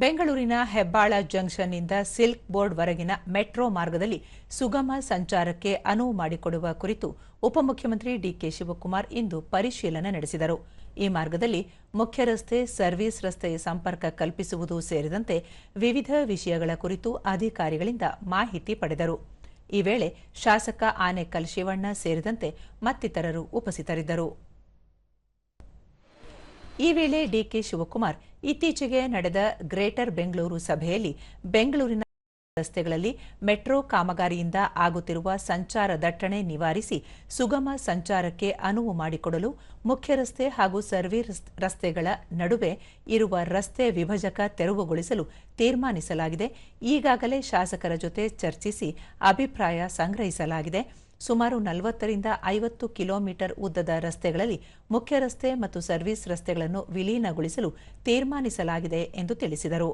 ಬೆಂಗಳೂರಿನ ಹೆಬ್ಬಾಳ ಜಂಕ್ಷನ್ನಿಂದ silk board ವರೆಗಿನ ಮೆಟ್ರೋ ಮಾರ್ಗದಲ್ಲಿ ಸುಗಮ ಸಂಚಾರಕ್ಕೆ ಅನುವು ಮಾಡಿಕೊಡುವ ಕುರಿತು ಉಪಮುಖ್ಯಮಂತ್ರಿ ಡಿಕೆ ಶಿವಕುಮಾರ್ ಇಂದು ಪರಿಶೀಲನೆ ನಡೆಸಿದರು. ಈ ಮಾರ್ಗದಲ್ಲಿ ಮುಖ್ಯ ರಸ್ತೆ, ಸರ್ವಿಸ್ ರಸ್ತೆ ಸಂಪರ್ಕ ಕಲ್ಪಿಸುವುದು ಸೇರಿದಂತೆ ವಿವಿಧ ವಿಷಯಗಳ ಕುರಿತು ಅಧಿಕಾರಿಗಳಿಂದ ಮಾಹಿತಿ ಪಡೆದರು. ಈ ವೇಳೆ ಶಾಸಕ ಆನೇಕಲ್ ಶಿವಣ್ಣ ಸೇರಿದಂತೆ ಮತ್ತಿತರರು ಉಪಸ್ಥಿತರಿದ್ದರು. ಈ ವೇಳೆ ಡಿಕೆ ಶಿವಕುಮಾರ್ ಇತ್ತೀಚೆಗೆ ನಡೆದ ಗ್ರೇಟರ್ ಬೆಂಗಳೂರು ಸಭೆಯಲ್ಲಿ ಬೆಂಗಳೂರಿನ ರಸ್ತೆಗಳಲ್ಲಿ ಮೆಟ್ರೋ ಕಾಮಗಾರಿಯಿಂದ ಆಗುತ್ತಿರುವ ಸಂಚಾರ ದಟ್ಟಣೆ ನಿವಾರಿಸಿ ಸುಗಮ ಸಂಚಾರಕ್ಕೆ ಅನುವು ಮಾಡಿಕೊಡಲು ಮುಖ್ಯ ರಸ್ತೆ ಹಾಗೂ ಸರ್ವಿಸ್ ರಸ್ತೆಗಳ ನಡುವೆ ಇರುವ ರಸ್ತೆ ವಿಭಜಕ ತೆರವುಗೊಳಿಸಲು ತೀರ್ಮಾನಿಸಲಾಗಿದೆ. ಈಗಾಗಲೇ ಶಾಸಕರ ಜೊತೆ ಚರ್ಚಿಸಿ ಅಭಿಪ್ರಾಯ ಸಂಗ್ರಹಿಸಲಾಗಿದೆ. ಸುಮಾರು ನಲವತ್ತರಿಂದ ಐವತ್ತು ಕಿಲೋಮೀಟರ್ ಉದ್ದದ ರಸ್ತೆಗಳಲ್ಲಿ ಮುಖ್ಯ ರಸ್ತೆ ಮತ್ತು ಸರ್ವಿಸ್ ರಸ್ತೆಗಳನ್ನು ವಿಲೀನಗೊಳಿಸಲು ತೀರ್ಮಾನಿಸಲಾಗಿದೆ ಎಂದು ತಿಳಿಸಿದರು.